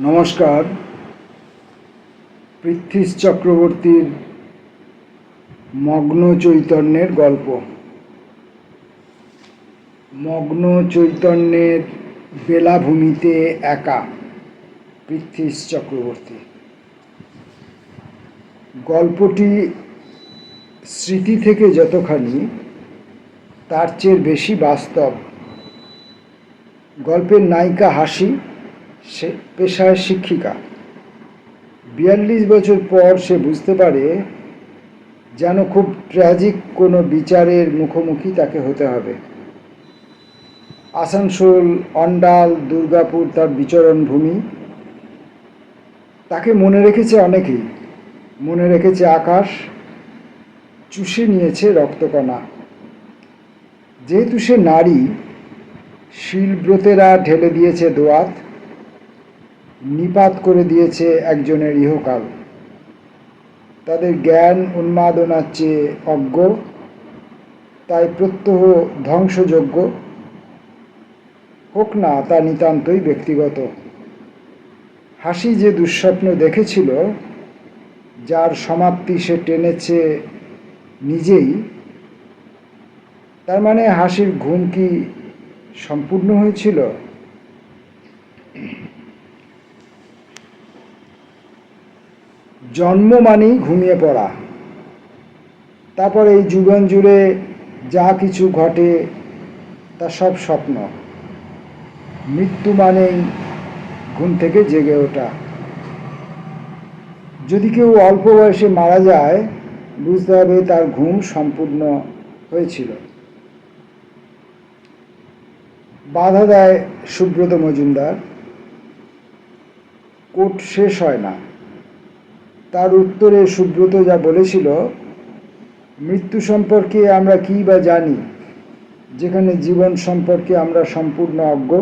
নমস্কার। পৃথ্বীশ চক্রবর্তীর মগ্ন চৈতন্যের গল্প। মগ্ন চৈতন্যের বেলাভূমিতে একা পৃথ্বীশ চক্রবর্তী। গল্পটি স্মৃতি থেকে যতখানি, তার চেয়ে বেশি বাস্তব। গল্পের নায়িকা হাসি সে পেশায় শিক্ষিকা। বিয়াল্লিশ বছর পর সে বুঝতে পারে যেন খুব ট্র্যাজিক কোনো বিচারের মুখোমুখি তাকে হতে হবে। আসানসোল, অন্ডাল, দুর্গাপুর তার বিচরণ ভূমি। তাকে মনে রেখেছে অনেকেই। মনে রেখেছে আকাশ। চুষে নিয়েছে রক্তকণা। যেহেতু সে নারী, শিলব্রতেরা ঢেলে দিয়েছে দোয়াত। নিপাত করে দিয়েছে একজনের ইহকাল। তাদের জ্ঞান উন্মাদনার চেয়ে অজ্ঞ, তাই প্রত্যহ ধ্বংসযোগ্য হোক না, তা নিতান্তই ব্যক্তিগত। হাসি যে দুঃস্বপ্ন দেখেছিল, যার সমাপ্তি সে টেনেছে নিজেই, তার মানে হাসির ঘুম কি সম্পূর্ণ হয়েছিল? জন্ম মানেই ঘুমিয়ে পড়া। তারপর এই জীবন জুড়ে যা কিছু ঘটে, তা সব স্বপ্ন। মৃত্যু মানেই ঘুম থেকে জেগে ওঠা। যদি কেউ অল্প বয়সে মারা যায়, বুঝতে হবে তার ঘুম সম্পূর্ণ হয়েছিল। বাধা দেয় সুব্রত মজুমদার, কোর্ট শেষ হয় না। তার উত্তরে সুব্রত যা বলেছিল, মৃত্যু সম্পর্কে আমরা কী বা জানি? যেখানে জীবন সম্পর্কে আমরা সম্পূর্ণ অজ্ঞ?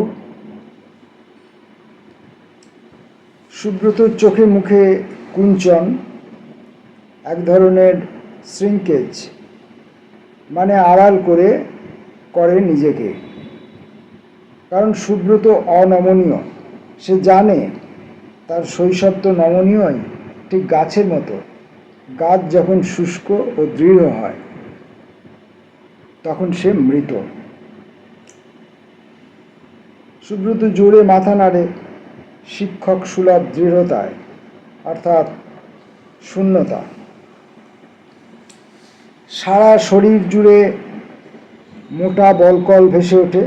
সুব্রতর চোখে মুখে কুঞ্চন, এক ধরনের শ্রিঙ্কেজ মানে আড়াল করে করে নিজেকে। কারণ সুব্রত অনমনীয়, সে জানে তার শৈশব তো নমনীয়ই। ঠিক গাছের মতো। গাছ যখন শুষ্ক ও দৃঢ় হয়, তখন সে মৃত। সুব্রত জোরে মাথা নাড়ে, শিক্ষক সুলভ দৃঢ়তায়, অর্থাৎ শূন্যতা। সারা শরীর জুড়ে মোটা বলকল ভেসে ওঠে।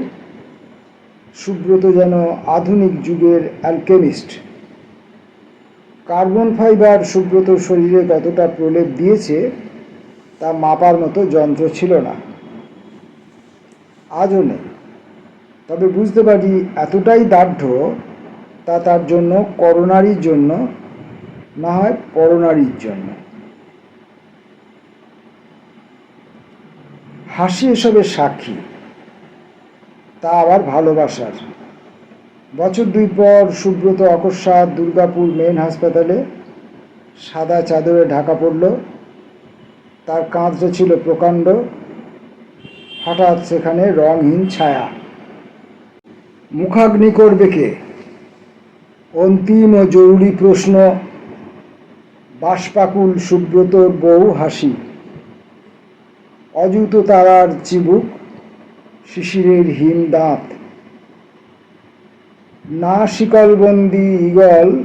সুব্রত যেন আধুনিক যুগের অ্যালকেমিস্ট কার্বন ফাইবার সুব্রত শরীরে কতটা প্রলেপ দিয়েছে, তা মাপার মতো যন্ত্র ছিল না। আজও নেই। তবে বুঝতে পারি এতটাই দার্ঢ তা তার জন্য করোনারির জন্য, না হয় পরনারীর জন্য। হাসি এসবের সাক্ষী, তা আবার ভালোবাসার। বছর দুই পর সুব্রত অকস্মাৎ দুর্গাপুর মেন হাসপাতালে সাদা চাদরে ঢাকা পড়ল। তার কাঁধটা ছিল প্রকাণ্ড, হঠাৎ সেখানে রংহীন ছায়া। মুখাগ্নি করবে কে? অন্তিম ও জরুরি প্রশ্ন, বাষ্পাকুল সুব্রতর বউ হাসি। অযুত তারার চিবুক, শিশিরের হিম দাঁত। না শিকলবন্দি ইগল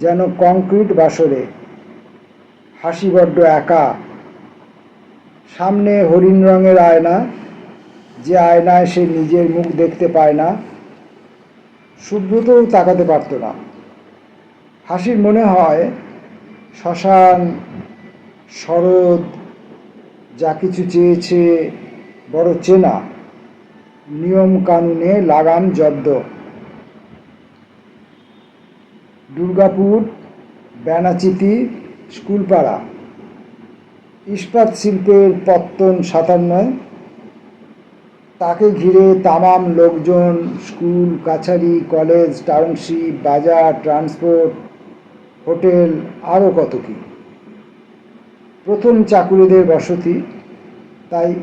যেন কংক্রিট বাসরে হাসি বড্ড একা। সামনে হরিণ রঙের আয়না, যে আয়নায় সে নিজের মুখ দেখতে পায় না, সুব্রতও তাকাতে পারত না। হাসির মনে হয়, শ্মশান, শরৎ, যা কিছু চেয়েছে বড় চেনা নিয়ম কানুনে লাগাম জব্দ। দুর্গাপুর ব্যানাচিতি স্কুলপাড়া। ইস্পাত শিল্পের পত্তন সাতান্নয়। তাকে ঘিরে তামাম লোকজন স্কুল, কাছারি, কলেজ, টাউনশিপ, বাজার, ট্রান্সপোর্ট, হোটেল, আরও কত কী। প্রথম চাকুরিদের বসতি। তাই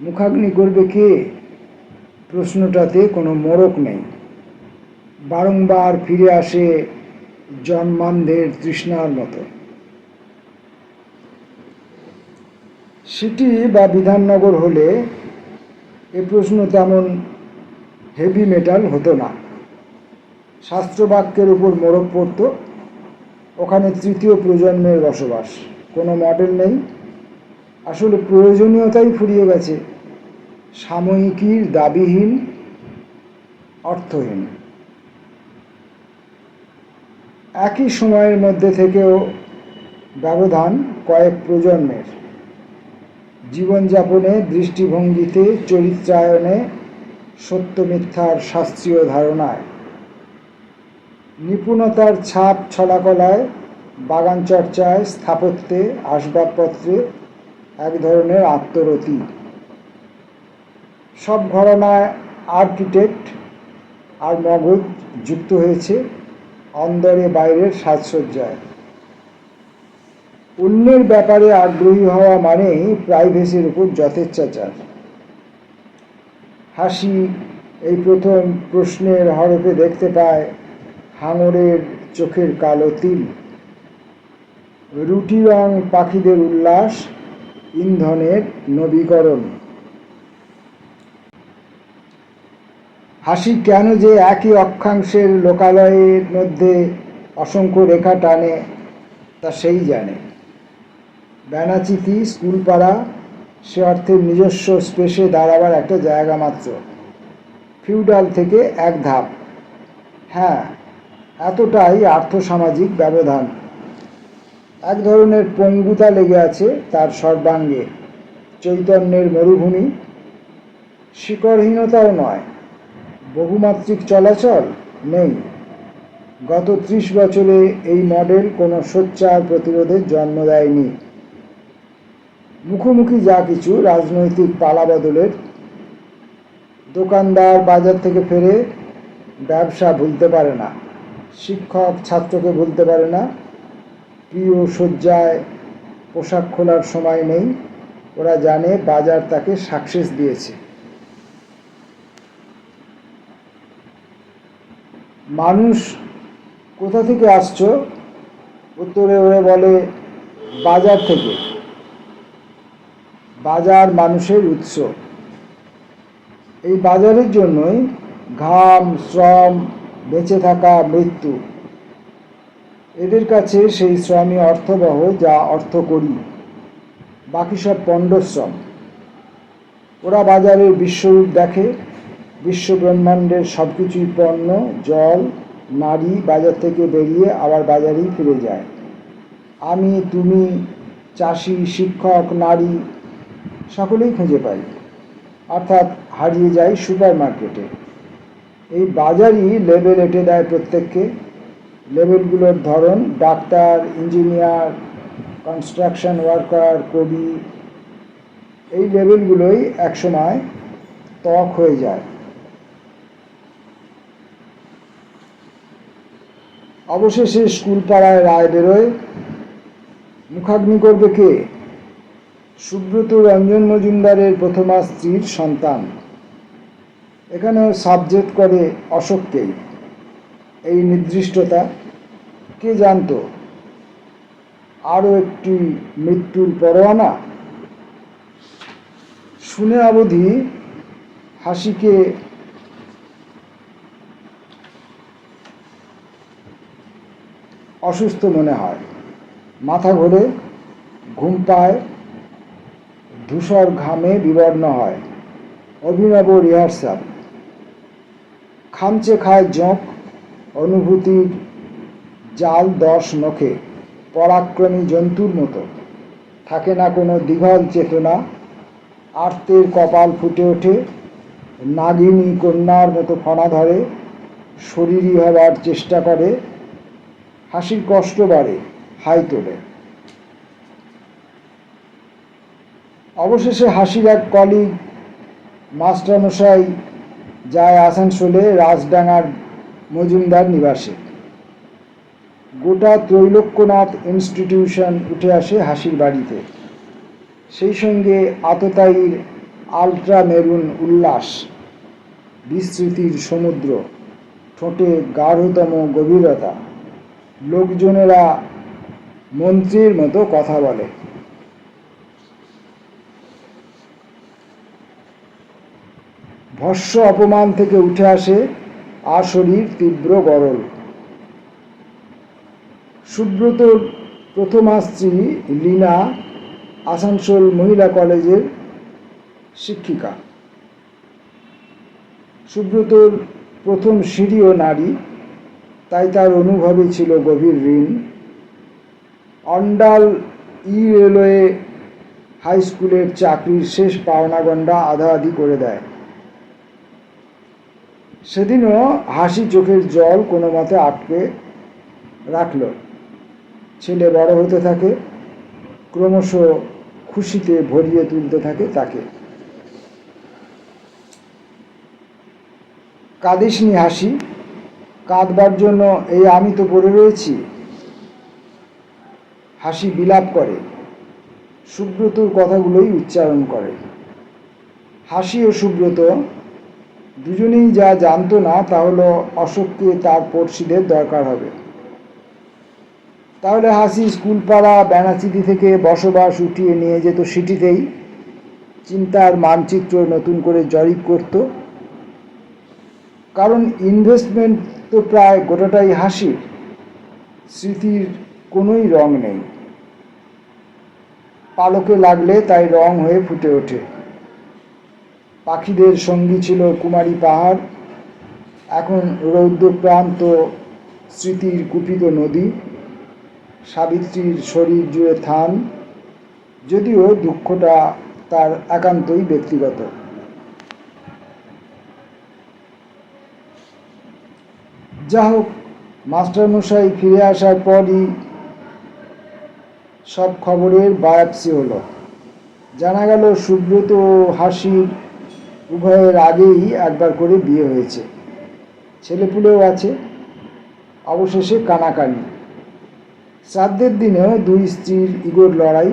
মুখাগ্নি করবে কে? প্রশ্নটাতে কোনো মোড়ক নেই। বারংবার ফিরে আসে জন্মান্ধের তৃষ্ণার মতো। সিটি বা বিধাননগর হলে এ প্রশ্ন তেমন হেভি মেটাল হতো না। শাস্ত্রবাক্যের উপর মোড়ক পড়ত। ওখানে তৃতীয় প্রজন্মের বসবাস। কোনো মডেল নেই। আসলে প্রয়োজনীয়তাই ফুরিয়ে গেছে। সাময়িকীর দাবিহীন, অর্থহীন। একই সময়ের মধ্যে থেকেও ব্যবধান কয়েক প্রজন্মের। জীবনযাপনে দৃষ্টিভঙ্গিতে চরিত্রায়নে সত্য মিথ্যার শাস্ত্রীয় ধারণায়। নিপুণতার ছাপ ছলাকলায় বাগান চর্চায়, স্থাপত্যে, আসবাবপত্রে এক ধরনের আত্মরতি। সব ঘরানায় আর্কিটেক্ট আর মগজ যুক্ত হয়েছে। অন্দরে বাইরের সাজসজ্জায়। অন্যের ব্যাপারে আগ্রহী হওয়া মানেই প্রাইভেসির উপর যথেচ্ছাচার। হাসি, এই প্রথম প্রশ্নের হরফে দেখতে পায় হাঙরের চোখের কালো তিল। রুটি রং পাখিদের উল্লাস, ইন্ধনের নবীকরণ। হাসি কেন যে একই অক্ষাংশের লোকালয়ের মধ্যে অসংখ্য রেখা টানে, তা সেই জানে। ব্যানাচিতি স্কুল পাড়া সে অর্থে নিজস্ব স্পেসে দাঁড়াবার একটা জায়গা মাত্র। ফিউডাল থেকে এক ধাপ। হ্যাঁ এতটাই আর্থসামাজিক ব্যবধান। এক ধরনের পঙ্গুতা লেগে আছে তার সর্বাঙ্গে। চৈতন্যের মরুভূমি। শিকড়হীনতাও নয়। বহুমাত্রিক চলাচল নেই। গত ত্রিশ বছরে এই মডেল কোনো সোচ্চার প্রতিরোধের জন্ম দেয়নি। মুখোমুখি যা কিছু রাজনৈতিক পালাবদলের দোকানদার বাজার থেকে ফেরে ব্যবসা ভুলতে পারে না, শিক্ষক ছাত্রকে ভুলতে পারে না, প্রিয় শয্যায় পোশাক খোলার সময় নেই। ওরা জানে বাজার তাকে সাকসেস দিয়েছে। মানুষ কোথা থেকে আসছো? উত্তরে ওরে বলে, বাজার থেকে। বাজার মানুষের উৎস। এই বাজারের জন্যই ঘাম, শ্রম, বেঁচে থাকা, মৃত্যু। এদের কাছে সেই শ্রমই অর্থবহ, যা অর্থ করি বাকি সব পণ্ডশ্রম ওরা বাজারের বিশ্বরূপ দেখে বিশ্ব ব্রহ্মাণ্ডের সব কিছুই পণ্য, জল, নারী বাজার থেকে বেরিয়ে আবার বাজারেই ফিরে যায়। আমি, তুমি, চাষি, শিক্ষক, নারী, সকলেই খুঁজে পাই। অর্থাৎ হারিয়ে যায় সুপার মার্কেটে এই বাজারই লেবেল এঁটে দেয় প্রত্যেককে। লেবেলগুলোর ধরন ডাক্তার, ইঞ্জিনিয়ার, কনস্ট্রাকশন ওয়ার্কার, কবি, এই লেবেলগুলোই একসময় ত্বক হয়ে যায়। অবশেষে স্কুল পাড়ায় রায় বেরোয়। মুখাগ্নি করবে কে? সুব্রত রঞ্জন মজুমদারের প্রথমা স্ত্রীর সন্তান। এখানেও সাবজেক্ট করে অশোককেই এই নির্দিষ্টতা কে জানতো? আরও একটি মৃত্যুর পরোয়ানা? শুনে অবধি হাসিকে অসুস্থ মনে হয়। মাথা ঘোরে, ঘুম পায়, ধূসর ঘামে বিবর্ণ হয়। অভিনব রিহার্সাল। খামচে খায় জোঁক, অনুভূতির জাল দশ নখে, পরাক্রমী জন্তুর মতো। থাকে না কোনো দীঘল চেতনা, আর্তের কপাল ফুটে ওঠে, নাগিনী কন্যার মতো ফনা ধরে শরীরই হবার চেষ্টা করে হাসির কষ্ট বাড়ে, হাই তোলে। অবশেষে হাসির এক কলিগ মাস্টারমশাই যায় আসানসোলে রাজডাঙ্গার মজুমদার নিবাসে। গোটা ত্রৈলোক্যনাথ ইনস্টিটিউশন উঠে আসে হাসির বাড়িতে। সেই সঙ্গে আততায়ীর আলট্রা মেরুন উল্লাস, বিস্তৃতির সমুদ্র, ঠোঁটে গাঢ়তম গভীরতা। লোকজনেরা মন্ত্রীর মতো কথা বলে। ভস্য অপমান থেকে উঠে আসে আর শরীর তীব্র গরল। সুব্রতর প্রথমা স্ত্রী লীনা, আসানসোল মহিলা কলেজের শিক্ষিকা। সুব্রতর প্রথম সিঁড়িও নারী তাই তার অনুভবে ছিল গভীর ঋণ। অন্ডাল ই রেলওয়ে হাই স্কুলের চাকরির শেষ পাওনাগণ্ডা আধা আধি করে দেয়। সেদিনও হাসি চোখের জল কোনো মতে আটকে রাখল। ছেলে বড় হতে থাকে, ক্রমশ খুশিতে ভরিয়ে তুলতে থাকে তাকে। কাঁদিসনি হাসি কাঁদবার জন্য এই আমি তো পড়ে রয়েছি। হাসি বিলাপ করে। সুব্রতর কথাগুলোই উচ্চারণ করে। হাসি ও সুব্রত দুজনেই যা জানতো না, তা হলো অশোককে তার পড়শিদের দরকার হবে। তাহলে হাসি স্কুল পাড়া বেনাচিতি থেকে বসবাস উঠিয়ে নিয়ে যেত সিটিতেই। চিন্তার মানচিত্র নতুন করে জরিপ করত। কারণ ইনভেস্টমেন্ট তো প্রায় গোটাটাই হাসির স্মৃতির কোনোই রং নেই। পালকে লাগলে তাই রং হয়ে ফুটে ওঠে। পাখিদের সঙ্গী ছিল কুমারী পাহাড়। এখন রৌদ্রপ্রান্ত স্মৃতির কুপিত নদী। সাবিত্রীর শরীর জুড়ে থান। যদিও দুঃখটা তার একান্তই ব্যক্তিগত। যা হোক মাস্টারমশাই ফিরে আসার পরই সব খবরের বায়াপসি হলো। জানা গেল সুব্রত ও হাসির উভয়ের আগেই একবার করে বিয়ে হয়েছে। ছেলেপুলেও আছে, অবশেষে কানাকানি। শ্রাদ্ধের দিনেও দুই স্ত্রীর ইগোর লড়াই।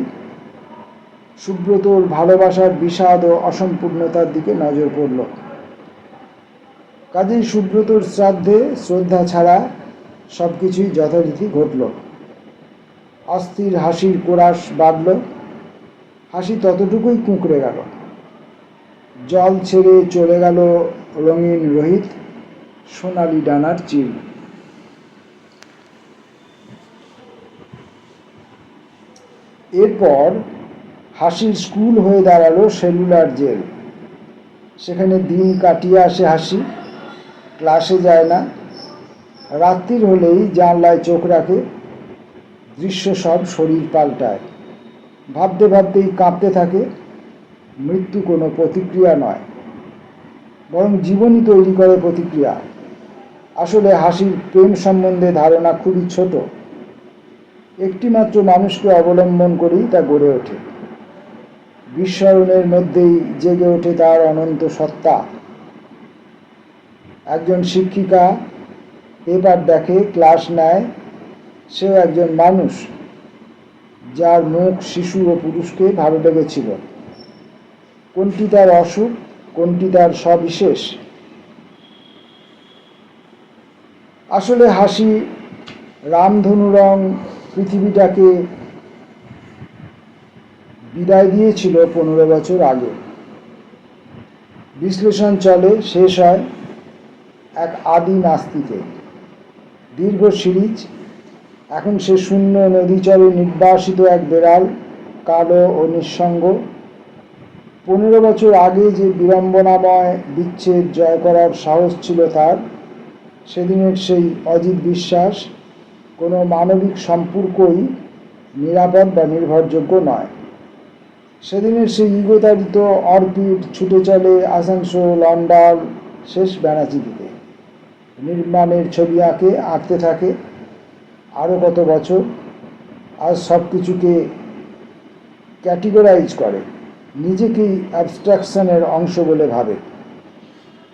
সুব্রতর ভালোবাসার বিষাদ ও অসম্পূর্ণতার দিকে নজর পড়ল। কাজেই সুব্রতর শ্রাদ্ধে শ্রদ্ধা ছাড়া সব কিছুই যথারীতি ঘটল। অস্থির হাসির কোরাস বাড়ল। হাসি ততটুকুই কুঁকড়ে গেল। জল ছেড়ে চলে গেল রঙিন রোহিত, সোনালি ডানার চিল। এরপর হাসির স্কুল হয়ে দাঁড়াল সেলুলার জেল। সেখানে দিন কাটিয়ে আসে হাসি। ক্লাসে যায় না। রাত্রির হলেই জানলায় চোখ রাখে, দৃশ্য সব শরীর পাল্টায়। ভাবতে ভাবতেই কাঁপতে থাকে, মৃত্যু কোনো প্রতিক্রিয়া নয়, বরং জীবনই তৈরি করে প্রতিক্রিয়া। আসলে হাসির প্রেম সম্বন্ধে ধারণা খুবই ছোট। একটিমাত্র মানুষকে অবলম্বন করেই তা গড়ে ওঠে। বিস্মরণের মধ্যেই জেগে ওঠে তার অনন্ত সত্তা। একজন শিক্ষিকা পেপার দেখে ক্লাস নেয়, সেও একজন মানুষ যার মুখ শিশু ও পুরুষকে ভালো লেগেছিল। কোনটি তার অসুখ, কোনটি তার সবিশেষ? আসলে হাসি, রামধনু রং পৃথিবীটাকে বিদায় দিয়েছিল পনেরো বছর আগে। বিশ্লেষণ চলে, শেষ হয় এক আদি নাস্তিকে। দীর্ঘ সিরিজ, এখন সে শূন্য নদীচরে নির্বাসিত এক বেড়াল, কালো ও নিঃসঙ্গ। পনেরো বছর আগে যে বিড়ম্বনাময় বিচ্ছেদ জয় করার সাহস ছিল তার, সেদিনের সেই অজিত বিশ্বাস কোনো মানবিক সম্পর্কই নিরাপদ বা নির্ভরযোগ্য নয়। সেদিনের সেই ইগোতাড়িত অর্পিড ছুটে চলে আসানসোল অন্ডাল শেষ বেড়াচিতিতে নির্মাণের ছবি আঁকে, আঁকতে থাকে। আরও কত বছর? আর সব কিছুকে ক্যাটিগরাইজ করে। নিজেকেই অ্যাবস্ট্রাকশনের অংশ বলে ভাবে।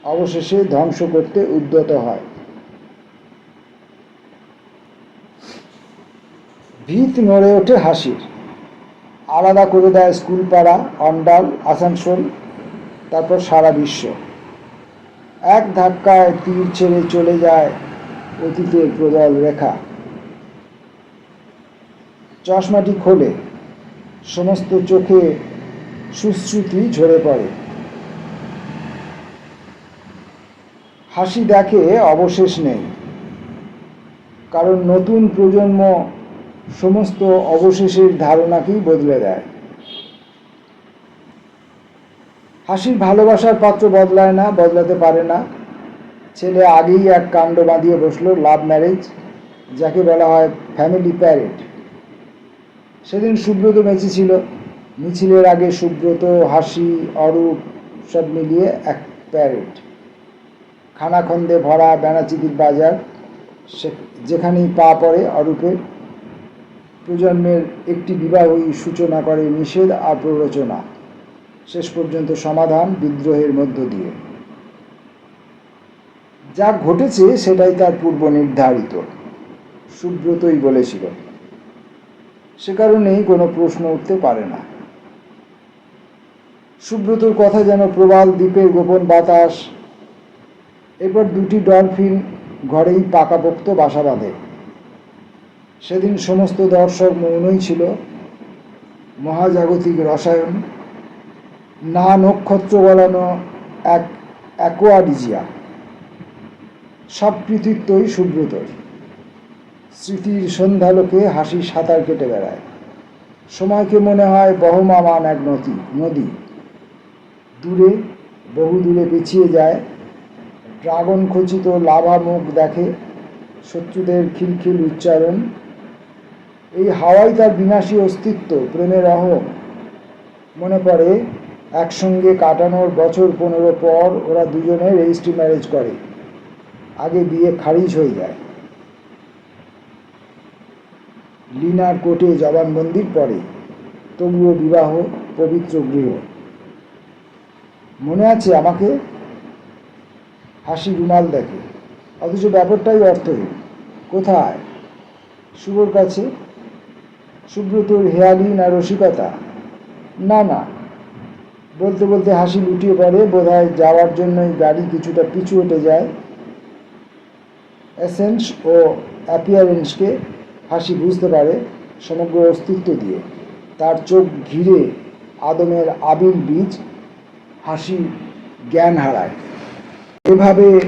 অবশেষে ধ্বংস করতে উদ্যত হয়। ভিত নড়ে ওঠে হাসির। আলাদা করে দেয় স্কুল পাড়া অন্ডাল, আসানসোল, তারপর সারা বিশ্ব। এক ধাক্কায় তীর ছেড়ে চলে যায় অতীতের প্রবল রেখা। চশমাটি খোলে, সমস্ত চোখে সুশ্রুতি ঝরে পড়ে। হাসি দেখে অবশেষ নেই, কারণ নতুন প্রজন্ম সমস্ত অবশেষের ধারণাকেই বদলে দেয়। হাসির ভালোবাসার পাত্র বদলায় না, বদলাতে পারে না। ছেলে আগেই এক কাণ্ড বাঁধিয়ে বসল লাভ ম্যারেজ যাকে বলা হয় ফ্যামিলি প্যারেড সেদিন সুব্রত বেঁচে ছিল। মিছিলের আগে সুব্রত, হাসি, অরূপ সব মিলিয়ে এক প্যারেড খানাখন্দে ভরা বেনাচিতির বাজার, সে যেখানেই পা পড়ে অরূপের। প্রজন্মের একটি বিবাহই সূচনা করে নিষেধ আর প্ররোচনা। শেষ পর্যন্ত সমাধান বিদ্রোহের মধ্য দিয়ে। যা ঘটেছে সেটাই তার পূর্ব নির্ধারিত, সুব্রতই বলেছিল। সে কারণেই কোনো প্রশ্ন উঠতে পারে না। সুব্রতর কথা যেন প্রবাল দ্বীপের গোপন বাতাস, এরপর দুটি ডলফিন ঘরেই পাকাপোক্ত বাসা বাঁধে। সেদিন সমস্ত দর্শক মৌনই ছিল। মহাজাগতিক রসায়ন না নক্ষত্র বলানো এক অ্যাকোয়াডিজিয়া। সব কৃতিত্বই সুব্রতর স্মৃতির সন্ধ্যালোকে হাসি সাঁতার কেটে বেড়ায়। সময়কে মনে হয় বহমামান এক নদী নদী। দূরে, বহু দূরে পিছিয়ে যায়। ড্রাগন খচিত লাভা মুখ দেখে শত্রুদের খিলখিল উচ্চারণ। এই হাওয়াই তার বিনাশী অস্তিত্ব, প্রেমের অহম মনে পড়ে একসঙ্গে কাটানোর বছর পনেরো পর ওরা দুজনে রেজিস্ট্রি ম্যারেজ করে। আগে বিয়ে খারিজ হয়ে যায়। লিনার কোর্টে জবানবন্দির পরে, তবুও বিবাহ, পবিত্র গৃহ। মনে আছে আমাকে? হাসি রুমাল দেখে। অথচ ব্যাপারটাই অর্থহীন। কোথায়? শুভর কাছে। সুব্রতর হেয়ালি না রসিকতা। না না। বলতে বলতে হাসি লুটিয়ে পড়ে, বোধহয় যাওয়ার জন্যই গাড়ি কিছুটা পিছু হটে যায়। এসেন্স ও অ্যাপিয়ারেন্সকে হাসি বুঝতে পারে সমগ্র অস্তিত্ব দিয়ে। তার চোখ ঘিরে আদমের আবির বীজ হাসি জ্ঞান হারায়। এভাবে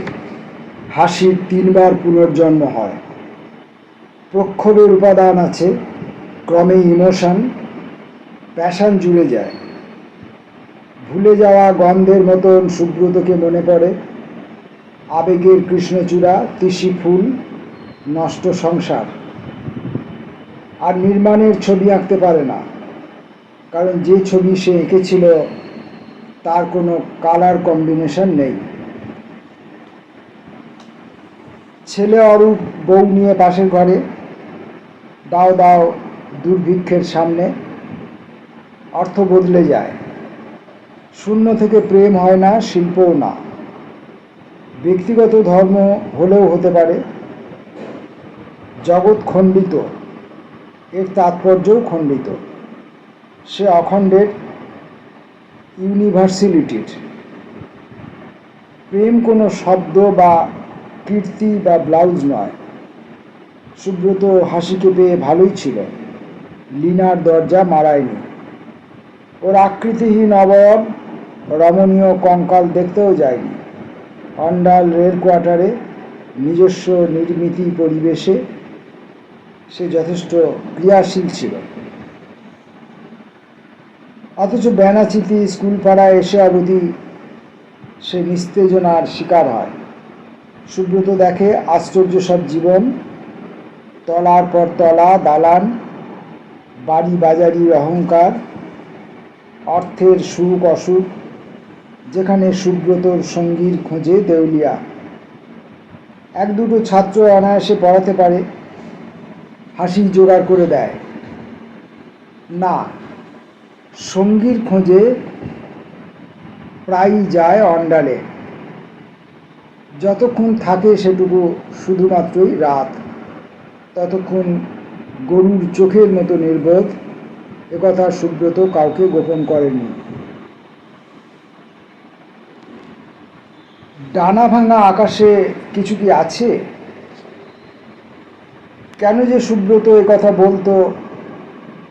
হাসির তিনবার পুনর্জন্ম হয়। প্রক্ষোভের উপাদান আছে, ক্রমে ইমোশন, প্যাশান জুড়ে যায়। ভুলে যাওয়া গন্ধের মতন সুব্রতকে মনে পড়ে। আবেগের কৃষ্ণচূড়া, তিসি ফুল, নষ্ট সংসার। আর নির্মাণের ছবি আঁকতে পারে না। কারণ যে ছবি সে এঁকেছিল, তার কোনো কালার কম্বিনেশন নেই। ছেলে অরূপ বউ নিয়ে পাশের ঘরে, দাও দাও দুর্ভিক্ষের সামনে, অর্থ বদলে যায়। শূন্য থেকে প্রেম হয় না, শিল্পও না। ব্যক্তিগত ধর্ম হলেও হতে পারে। জগৎ খণ্ডিত, এর তাৎপর্যও খণ্ডিত। সে অখণ্ডের ইউনিভার্সিলিটির। প্রেম কোনো শব্দ বা কীর্তি বা ব্লাউজ নয়। সুব্রত হাসিকে পেয়ে ভালোই ছিল। লিনার দরজা মারায়নি ওর আকৃতিহীন অবয়ব রমণীয় কঙ্কাল দেখতেও যায়নি। অন্ডাল রেল কোয়ার্টারে নিজস্ব নির্মিতি পরিবেশে সে যথেষ্ট ক্রিয়াশীল ছিল। অথচ ব্যানাচিতি স্কুল পাড়ায় এসে অবধি সে নিস্তেজনার শিকার হয়। সুব্রত দেখে আশ্চর্য সব জীবন, তলার পর তলা, দালান, বাড়ি বাজারির অহংকার, অর্থের সুখ অসুখ যেখানে সুব্রতর সঙ্গীর খোঁজে দেউলিয়া। এক দুটো ছাত্র অনায়াসে পড়াতে পারে, হাসি জোগাড় করে দেয়। না, সঙ্গীর খোঁজে প্রায়ই যায় অন্ডালে। যতক্ষণ থাকে সেটুকু শুধুমাত্রই রাত। ততক্ষণ গরুর চোখের মতো নির্বোধ। একথা সুব্রত কাউকে গোপন করেনি ডানা ভাঙা আকাশে কিছু কি আছে? কেন যে সুব্রত এ কথা বলতো,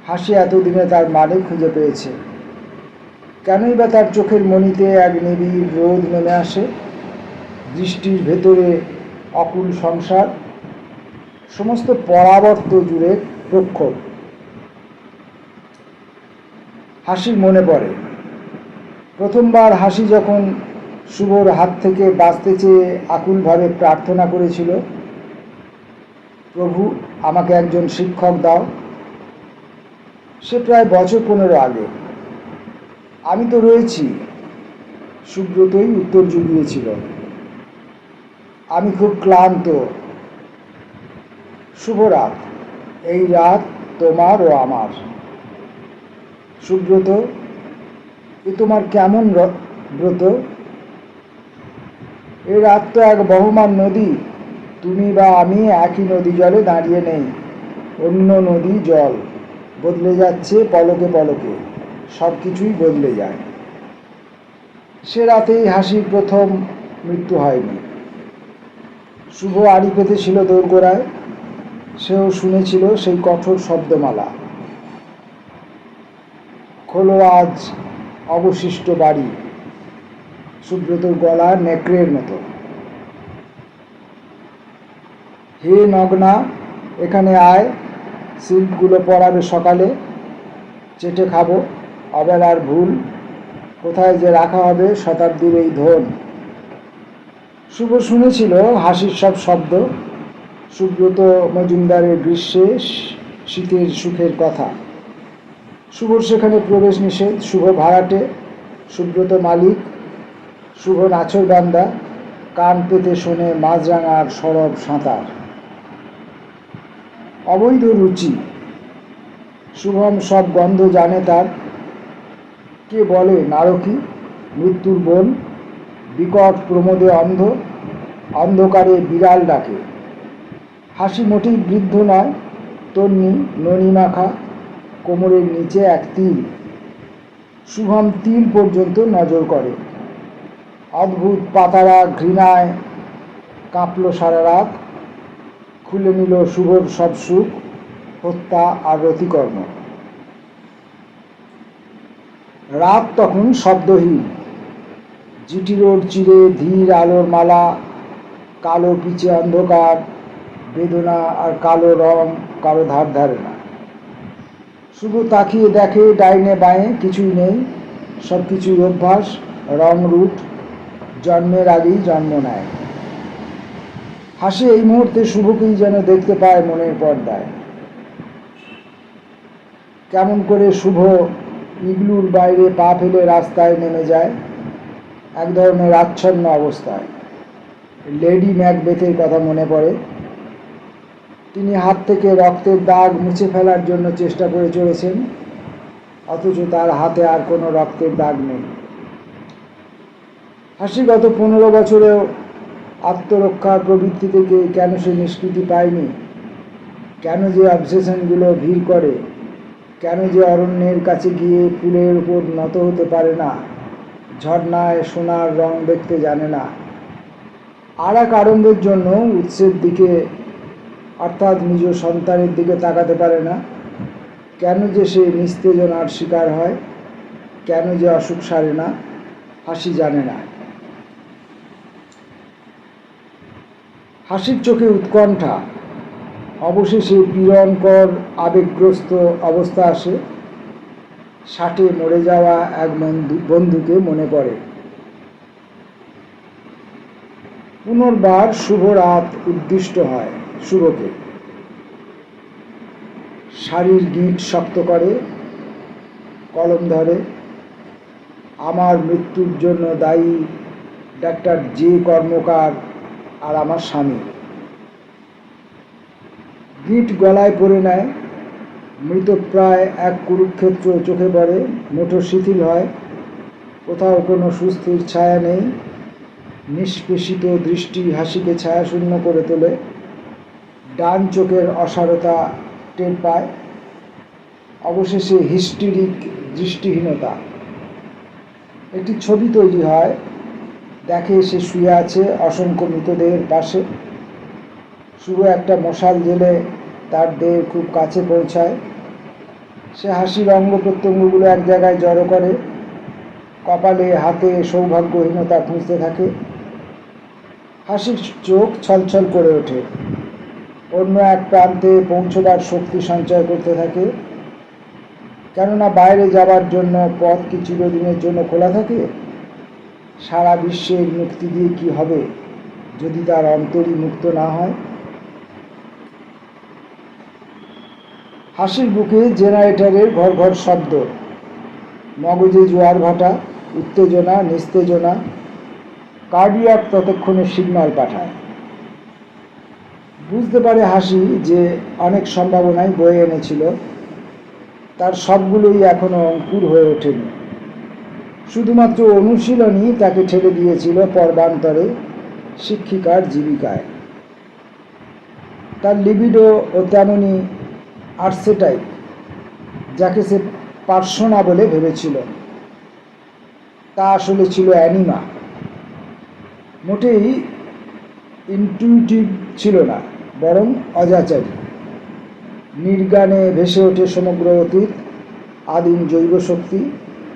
হাসি এতদিনে তার মানে খুঁজে পেয়েছে। কেনই বা তার চোখের মণিতে এক নিবিড় রোদ নেমে আসে? দৃষ্টির ভেতরে অকুল সংসার, সমস্ত পরাবর্ত জুড়ে প্রক্ষোভ। হাসির মনে পড়ে। প্রথমবার হাসি যখন শুভর হাত থেকে বাঁচতে চেয়ে আকুলভাবে প্রার্থনা করেছিল, প্রভু, আমাকে একজন শিক্ষক দাও। সে প্রায় বছর পনেরো আগে। আমি তো রয়েছি, সুব্রতই উত্তর জুগিয়েছিল। আমি খুব ক্লান্ত। শুভ রাত, এই রাত তোমার ও আমার। সুব্রত, এ তোমার কেমন ব্রত? এ রাত তো এক বহমান নদী। তুমি বা আমি একই নদী জলে দাঁড়িয়ে নেই, অন্য নদী জল। বদলে যাচ্ছে পলকে পলকে সব কিছুই বদলে যায়। সে রাতেই হাসির প্রথম মৃত্যু হয়নি। শুভ আড়ি পেতে পেতেছিল দোরগোড়ায়, সেও শুনেছিল সেই কঠোর শব্দমালা। খোলো আজ অবশিষ্ট বাড়ি সুব্রতর গলা নেকড়ের মতো। হে নগ্না, এখানে আয়, সিল্কগুলো পরাবে সকালে, চেটে খাব, অবেলার ভুল, কোথায় যে রাখা হবে শতাব্দীর এই ধন। শুভ শুনেছিল হাসির সব শব্দ, সুব্রত মজুমদারের গ্রীষ্মে শীতের সুখের কথা। শুভর সেখানে প্রবেশ নিষেধ, শুভ ভাড়াটে, সুব্রত মালিক শুভ নাচর বান্দা কান পেতে শোনে মাঝরাঙার সরব সাঁতার। অবৈধ রুচি, শুভম সব গন্ধ জানে তার। কে বলে নারকী? মৃত্যুর বোন, বিকট প্রমোদে অন্ধ, অন্ধকারে বিড়াল ডাকে। হাসি মোটেই বৃদ্ধ নয়, তন্নি, ননি মাখা, কোমরের নিচে এক তিল। শুভম তিল পর্যন্ত নজর করে। অদ্ভুত পাতারা ঘৃণায় কাঁপল সারা রাত, খুলে নিল শুভর সব সুখ, হত্যা আর রতিকর্ম। রাত তখন শব্দহীন। জিটি রোড চিরে ধীর আলোর মালা, কালো পিচে অন্ধকার, বেদনা আর কালো রং কারও ধার ধারে না। শুধু তাকিয়ে দেখে ডাইনে বাঁয়ে কিছুই নেই সব কিছুই অভ্যাস, রং রুট জন্মের আগেই জন্ম নেয়। হাসি এই মুহূর্তে শুভকেই যেন দেখতে পায় মনের পর্দায়। কেমন করে শুভ ইগলুর বাইরে পা ফেলে রাস্তায় নেমে যায়, এক ধরনের আচ্ছন্ন অবস্থায়। লেডি ম্যাকবেথের কথা মনে পড়ে। তিনি হাত থেকে রক্তের দাগ মুছে ফেলার জন্য চেষ্টা করে চলেছেন, অথচ তার হাতে আর কোনো রক্তের দাগ নেই। হাসি গত পনেরো বছরেও আত্মরক্ষার প্রবৃত্তি থেকে কেন সে নিষ্কৃতি পায়নি? কেন যে অবসেশনগুলো ভিড় করে? কেন যে অরণ্যের কাছে গিয়ে ফুলের উপর নত হতে পারে না? ঝর্ণায় সোনার রং দেখতে জানে না। আর এক আনন্দের জন্য উৎসের দিকে, অর্থাৎ নিজ সন্তানের দিকে তাকাতে পারে না। কেন যে সে নিস্তেজনার শিকার হয়? কেন যে অসুখ সারে না? হাসি জানে না। হাসির চোখে উৎকণ্ঠা। অবশেষে পীড়নকর, আবেগগ্রস্ত অবস্থা আসে। ষাটে মরে যাওয়া এক বন্ধু, বন্ধুকে মনে পড়ে। পুনর্বার শুভ রাত উদ্দিষ্ট হয় শুভকে। শাড়ির গিট শক্ত করে, কলম ধরে। আমার মৃত্যুর জন্য দায়ী ডাক্তার জে কর্মকার আর আমার স্বামী। গিট গলায় পড়ে নেয় মৃতপ্রায় এক কুরুক্ষেত্র চোখে পড়ে, মুঠো শিথিল হয়, কোথাও কোনো সুস্থির ছায়া নেই, নিষ্পেষিত দৃষ্টি হাসিকে ছায়াশূন্য করে তোলে, ডান চোখের অসারতা টের পায়, অবশেষে হিস্টেরিক দৃষ্টিহীনতা। একটি ছবি তৈরি হয় দেখে সে শুয়ে আছে অসংখ্য মৃতদেহের পাশে। শুধু একটা মশাল জেলে তার দেহ খুব কাছে পৌঁছায়। সে হাসির অঙ্গ প্রত্যঙ্গগুলো এক জায়গায় জড়ো করে। কপালে, হাতে সৌভাগ্যহীনতা খুঁজতে থাকে। হাসির চোখ ছলছল করে ওঠে। অন্য এক প্রান্তে পৌঁছবার শক্তি সঞ্চয় করতে থাকে। কেননা বাইরে যাবার জন্য পথ কি চিরদিনের জন্য খোলা থাকে? সারা বিশ্বের মুক্তি দিয়ে কি হবে যদি তার অন্তরই মুক্ত না হয়? হাসির বুকে জেনারেটরের ঘর ঘর শব্দ, মগজে জোয়ার ভাটা, উত্তেজনা, নিস্তেজনা, কার্ডিয়াক ততক্ষণে সিগন্যাল পাঠায়। বুঝতে পারে হাসি যে অনেক সম্ভাবনাই বয়ে এনেছিল, তার সবগুলোই এখনও অঙ্কুর হয়ে ওঠেনি। শুধুমাত্র অনুশীলনই তাকে ঠেলে দিয়েছিল পর্বান্তরে শিক্ষিকার জীবিকায়। তার লিবিডো ও তেমনি আর্সেটাই যাকে সে পার্সোনা বলে ভেবেছিল। তা আসলে ছিল অ্যানিমা। মোটেই ইনটিউটিভ ছিল না, বরং অজাচারী। নির্গানে ভেসে ওঠে সমগ্র অতীত, আদিম জৈব শক্তি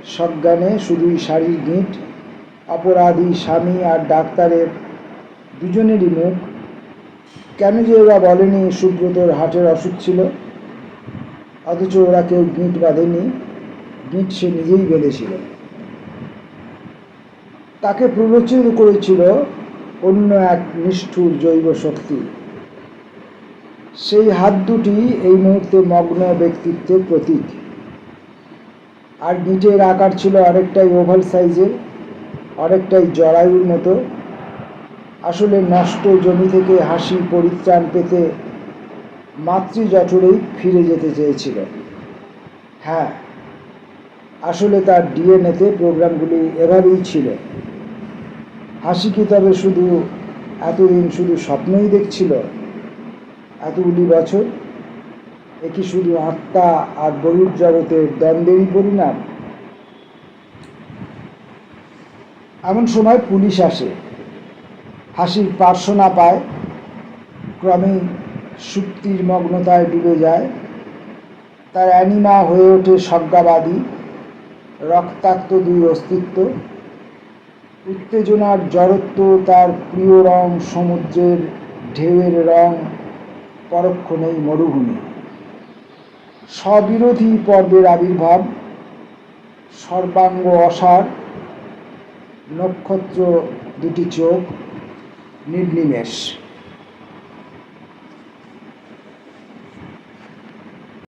সজ্ঞানে শুধুই শাড়ির গিঁট, অপরাধী, স্বামী আর ডাক্তারের দুজনেরই মুখ। কেন যে ওরা বলেনি সুব্রতর হাটের অসুখ ছিল? অথচ ওরা কেউ গিঁট বাঁধেনি। গিঁট সে নিজেই বেঁধেছিল। তাকে প্ররোচিত করেছিল অন্য এক নিষ্ঠুর জৈব শক্তি। সেই হাত দুটি এই মুহূর্তে মগ্ন ব্যক্তিত্বের প্রতীক। আর গিঁটের আকার ছিল অনেকটাই ওভাল সাইজের অনেকটাই জরায়ুর মতো। আসলে নষ্ট জমি থেকে হাসি, পরিত্রাণ পেতে মাতৃজঠরেই ফিরে যেতে চেয়েছিল। হ্যাঁ আসলে তার ডিএনএতে প্রোগ্রামগুলি এভাবেই ছিল। হাসি কি তবে শুধু এতদিন শুধু স্বপ্নই দেখছিল? এতগুলি বছর এ শুধু আত্মা আর বহির জগতের দ্বন্দ্বেরই পরিণাম? এমন সময় পুলিশ আসে। হাসির পার্শ্বনা পায় ক্রমেই সুপ্তির মগ্নতায় ডুবে যায়। তার অ্যানিমা হয়ে ওঠে সজ্ঞাবাদী রক্তাক্ত দুই অস্তিত্ব। উত্তেজনার জড়ত্ব তার প্রিয় রং সমুদ্রের ঢেউয়ের রং, পরক্ষণেই মরুভূমি। স্ববিরোধী পর্বের আবির্ভাব সর্বাঙ্গ অসার নক্ষত্র দুটি চোখ নির্নিমেষ।